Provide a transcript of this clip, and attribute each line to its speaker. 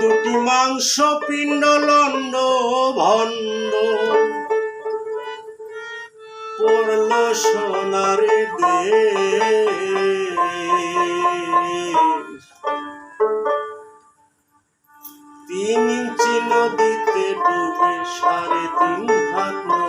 Speaker 1: দুটি মাংস পিণ্ড লন্ড ভণ্ড। পড়ল সোনারে দে তিন ইঞ্চি নদীতে ডুবে সাড়ে তিন হাত